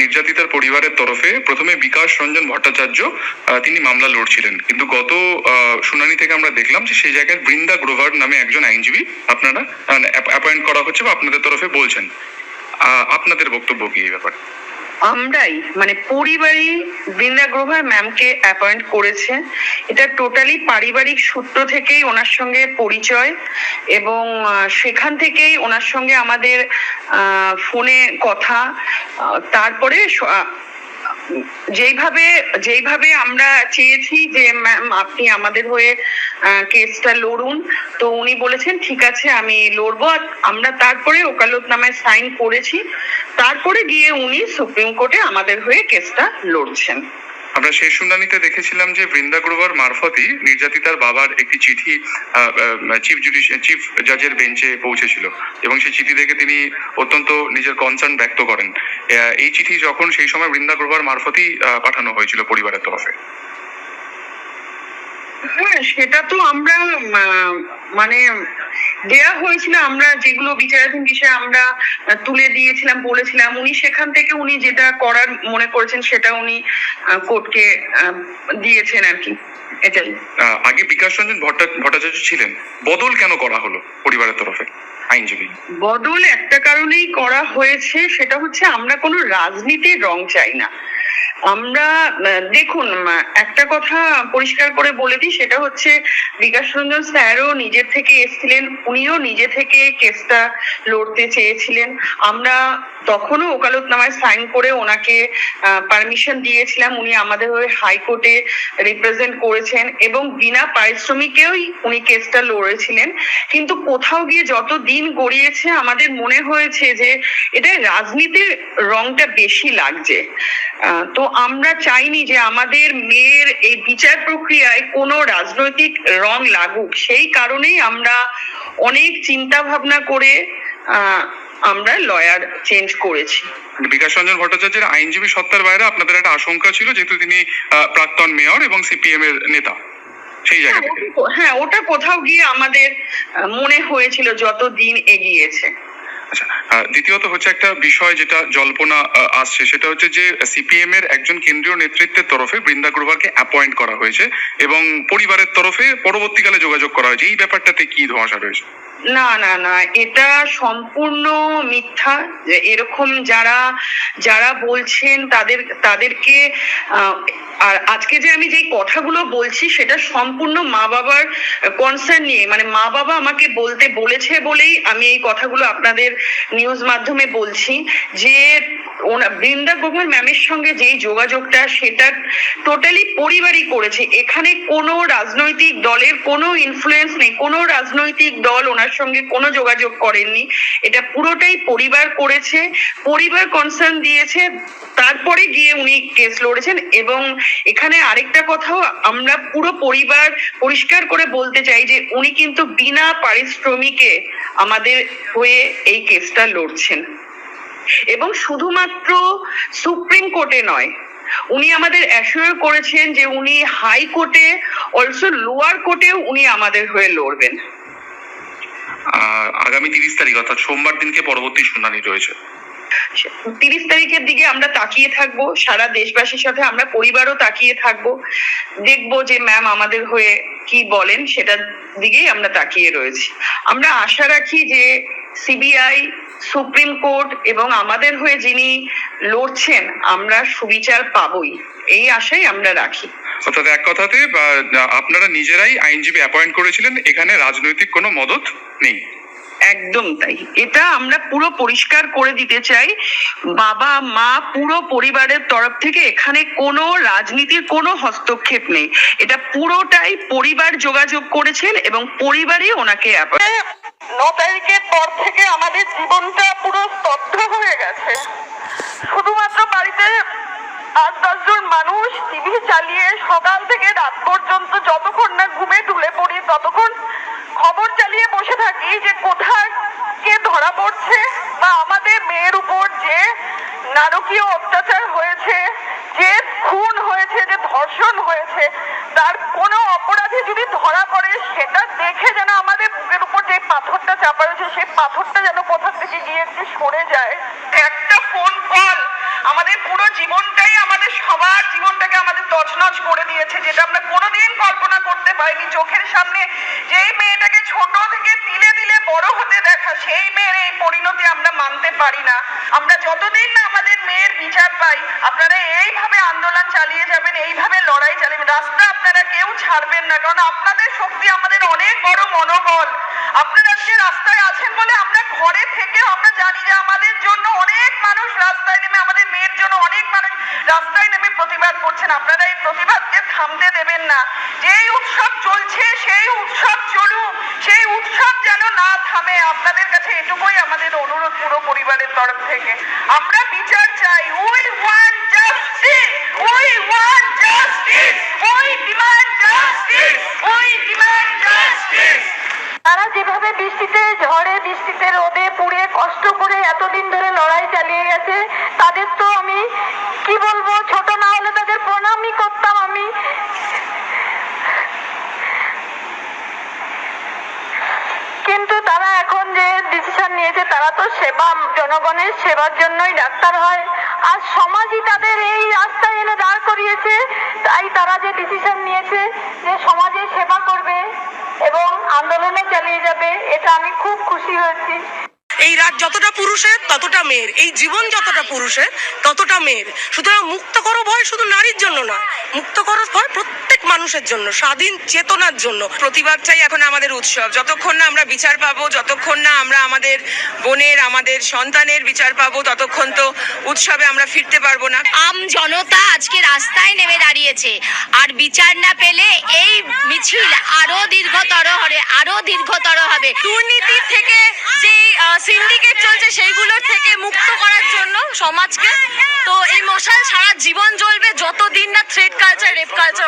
নির্যাতিতার পরিবারের তরফে প্রথমে বিকাশ রঞ্জন ভট্টাচার্য তিনি মামলা লড়ছিলেন। কিন্তু গত শুনানি থেকে আমরা দেখলাম যে সেই জায়গায় বৃন্দা গ্রোভার নামে একজন আইনজীবী আপনারা অ্যাপয়েন্ট করা হচ্ছে বা আপনাদের তরফে বলছেন। আপনাদের বক্তব্য কি এই ব্যাপারে? আমরাই মানে পরিবারই বৃন্দা গ্রোভার ম্যামকে অ্যাপয়েন্ট করেছে। এটা টোটালি পারিবারিক সূত্র থেকেই ওনার সঙ্গে পরিচয় এবং সেখান থেকেই ওনার সঙ্গে আমাদের ফোনে কথা তারপরে যেইভাবে যেইভাবে আমরা চেয়েছি যে ম্যাম আপনি আমাদের হয়ে কেসটা লড়ুন। তো উনি বলেছেন, ঠিক আছে, আমি লড়বো। আমরা তারপরে ওকালতনামায় সাইন করেছি। তারপরে গিয়ে উনি সুপ্রিম কোর্টে আমাদের হয়ে কেসটা লড়ছেন। আমরা সেই শুনানিতে দেখেছিলাম যে বৃন্দা গ্রোভার মারফতই নির্যাতিতার বাবার একটি চিঠি চিফ জুডিশিয়াল চিফ জাজের বেঞ্চে পৌঁছেছিল। এবং সেই চিঠি দেখে তিনি অত্যন্ত নিজের কনসার্ন ব্যক্ত করেন। এই চিঠি যখন সেই সময় বৃন্দা গ্রোভার মারফতই পাঠানো হয়েছিল পরিবারের তরফে। হ্যাঁ সেটা তো আমরা মানে দেয়া হয়েছিল আমরা যেগুলো বিচারাধীন বিষয়ে আমরা তুলে দিয়েছিলাম বলেছিলাম উনি সেখান থেকে উনি যেটা করার মনে করেছেন সেটা উনি কোর্টকে দিয়েছেন আর কি এটাই। আগে বিকাশ রঞ্জন ভট্টা- ভট্টাচার্য ছিলেন বদল কেন করা হলো পরিবারের তরফে আইনজীবী? বদল একটা কারণেই করা হয়েছে সেটা হচ্ছে আমরা কোনো রাজনীতির রং চাই না। আমরা দেখুন একটা কথা পরিষ্কার করে বলে দিই, সেটা হচ্ছে বিকাশ রঞ্জন স্যারও নিজের থেকে এসেছিলেন, উনিও নিজে থেকে কেসটা লড়তে চেয়েছিলেন। আমরা তখনও ওকালতনামায় সাইন করে ওনাকে পারমিশন দিয়েছিলাম, উনি আমাদের হয়ে হাইকোর্টে রিপ্রেজেন্ট করেছেন এবং বিনা পারিশ্রমিকেই উনি কেসটা লড়েছিলেন। কিন্তু কোথাও গিয়ে যত দিন গড়িয়েছে, আমাদের মনে হয়েছে যে এটা রাজনীতির রংটা বেশি লাগছে। তো আমরা চাইনি যে আমাদের মেয়ের এই বিচার প্রক্রিয়ায় কোনো রাজনৈতিক রং লাগুক। সেই কারণেই আমরা অনেক চিন্তা ভাবনা করে আমরা লয়ার চেঞ্জ করেছি। বিকাশ রঞ্জন ভট্টাচার্যের আইনজীবী সত্তার বাইরে আপনাদের একটা আশঙ্কা ছিল যেহেতু তিনি প্রাক্তন মেয়র এবং সিপিএম এর নেতা। সেই জায়গা হ্যাঁ, ওটা- হ্যাঁ কোথাও গিয়ে আমাদের মনে হয়েছিল যত দিন এগিয়েছে। দ্বিতীয়ত হচ্ছে একটা বিষয় যেটা জল্পনা আসছে, সেটা হচ্ছে যে সিপিএম এর একজন কেন্দ্রীয় নেতৃত্বের তরফে বৃন্দা গ্রোভারকে অ্যাপয়েন্ট করা হয়েছে এবং পরিবারের তরফে পরবর্তীকালে যোগাযোগ করা হয়েছে। এই ব্যাপারটাতে কি ধোঁয়াশা রয়েছে? না না না, এটা সম্পূর্ণ মিথ্যা এরকম যারা যারা বলছেন তাদের, তাদেরকে আর আজকে যে আমি যে কথাগুলো বলছি সেটা সম্পূর্ণ মা বাবার কনসার্ন নিয়ে। মানে মা বাবা আমাকে বলতে, বলেছে বলেই আমি এই কথাগুলো আপনাদের নিউজ মাধ্যমে বলছি যে বৃন্দা গোভার ম্যামের সঙ্গে যেই যোগাযোগটা সেটা টোটালি পরিবারই করেছে। এখানে কোনো রাজনৈতিক দলের কোনো ইনফ্লুয়েন্স নেই। কোনো রাজনৈতিক দল ওনার সঙ্গে কোনো যোগাযোগ করেননি। এটা পুরোটাই পরিবার করেছে, পরিবার কনসার্ন দিয়েছে, তারপরে গিয়ে উনি কেস লড়েছেন এবং এখানে আরেকটা কথাও আমরা পুরো পরিবার পরিষ্কার করে বলতে চাই যে উনি কিন্তু বিনা পারিশ্রমিকে আমাদের হয়ে এই কেসটা লড়ছেন। এবং শুধুমাত্র সুপ্রিম কোর্টে নয়, উনি আমাদের অ্যাসিওর করেছেন যে উনি হাই কোর্টে অলসো লোয়ার কোর্টেও উনি আমাদের হয়ে লড়বেন। আগামী তিরিশ তারিখ, অর্থাৎ সোমবার দিনকে পরবর্তী শুনানি রয়েছে। তিরিশ তারিখের দিকে আমরা তাকিয়ে থাকব, সারা দেশবাসীর সাথে আমরা পরিবারও তাকিয়ে থাকব। দেখব যে ম্যাম আমাদের হয়ে কি বলেন, সেটার দিকেই আমরা তাকিয়ে রয়েছি। আমরা আশা রাখি যে সিবিআই, সুপ্রিম কোর্ট এবং আমাদের হয়ে যিনি লড়ছেন, আমরা সুবিচার পাবই। এই আশাই আমরা রাখি। অর্থাৎ এক কথাতে আপনারা নিজেরাই আইনজীবী অ্যাপয়েন্ট করেছিলেন এখানে রাজনৈতিক কোনো মদত নেই। একদম তাই। এটা আমরা পুরো পরিষ্কার করে দিতে চাই। বাবা মা পুরো পরিবারের তরফ থেকে এখানে কোনো রাজনীতির কোনো হস্তক্ষেপ নেই। এটা পুরোটাই পরিবার যোগাযোগ করেছেন এবং পরিবারই ওনাকে ন তারিখের পর থেকে আমাদের জীবনটা পুরো স্তব্ধ হয়ে গেছে। শুধুমাত্র আট দশজন মানুষ টিভি চালিয়ে সকাল থেকে রাত পর্যন্ত যতক্ষণ না ঘুমে ঢুলে পড়ি, ততক্ষণ খবর চালিয়ে বসে থাকি যে কোথায় কে ধরা পড়ছে বা আমাদের মেয়ের উপর যে নারকীয় অত্যাচার হয়েছে, যে খুন হয়েছে, যে ধর্ষণ হয়েছে, তার কোনো অপরাধী যদি ধরা পড়ে, সেটা দেখে যেন আমাদের বুকের উপর যে পাথরটা চাপা রয়েছে সেই পাথরটা যেন কোথা থেকে গিয়ে একটু সরে যায়। কল আমাদের পুরো জীবনটাই আমাদের সবার জীবনটাকে আমাদের তছনছ করে দিয়েছে, যেটা আমরা কোনোদিন কল্পনা করতে পারিনি। চোখের সামনে যেই মেয়েটাকে ছোট থেকে তিলে তিলে বড় হতে দেখা, সেই মেয়ের এই পরিণতি আমরা মানতে পারি না। আমরা যতদিন না আমাদের মেয়ের বিচার পাই, আপনারা এইভাবে আন্দোলন চালিয়ে যাবেন, এইভাবে লড়াই চালিয়ে রাস্তা আপনারা কেউ ছাড়বেন না, কারণ আপনাদের শক্তি আমাদের অনেক বড় মনোবল। আপনারা আজকে রাস্তায় আছেন বলে আমরা ঘরে থেকেও আমরা জানি যে আমাদের জন্য অনেক মানুষ রাস্তায় নেমে আমাদের মেয়ের জন্য অনেক মানুষ রাস্তায় নেমে প্রতিবাদ করছেন আপনারা এই প্রতিবাদকে থামতে দেবেন না যেই উৎসব চলছে, সেই উৎসব চলুক। সেই উৎসব যেন না থামে, আপনাদের কাছে এটুকুই আমাদের অনুরোধ পুরো পরিবারের তরফ থেকে। আমরা বিচার চাই। We want justice we want justice we demand justice we demand justice তারা যেভাবে বৃষ্টিতে ঝড়ে, বৃষ্টিতে রোদে পুড়ে কষ্ট করে এতদিন ধরে লড়াই চালিয়ে গেছে, তাদের তো আমি কি বলব, ছোট না হলে তাদের প্রণামই করতাম আমি কিন্তু তারা এখন যে ডিসিশন নিয়েছে, তারা তো সেবা, জনগণের সেবার জন্যই ডাক্তার হয়। আর সমাজই তাদের এই রাস্তায় এনে দাঁড় করিয়েছে, তাই তারা যে ডিসিশন নিয়েছে যে সমাজে সেবা করবে এবং আন্দোলনে চালিয়ে যাবে, এটা আমি খুব খুশি হয়েছি। এই রাত যতটা পুরুষের, ততটা মেয়ের। এই জীবন যতটা পুরুষের, ততটা মেয়ের। সুতরাং মুক্ত করো ভয় শুধু নারীর জন্য নয়, মুক্ত করো ভয় প্রত্যেক মানুষের জন্য, স্বাধীন চেতনার জন্য। প্রতিবাদ চাই এখন আমাদের উৎসব। যতক্ষণ না আমরা বিচার পাবো, যতক্ষণ না আমরা আমাদের বোনের, আমাদের সন্তানের বিচার পাবো, ততক্ষণ তো উৎসবে আমরা ফিরতে পারব না। আম জনতা আজকে রাস্তায় নেমে দাঁড়িয়েছে। আর বিচার না পেলে এই মিছিল আরও দীর্ঘতর হবে, আরও দীর্ঘতর হবে। দুর্নীতি থেকে যে সিন্ডিকেট চলছে সেইগুলো থেকে মুক্ত করার জন্য সমাজকে। তো এই মশাল সারা জীবন জ্বলবে যতদিন না থ্রেড কালচার রেপ কালচার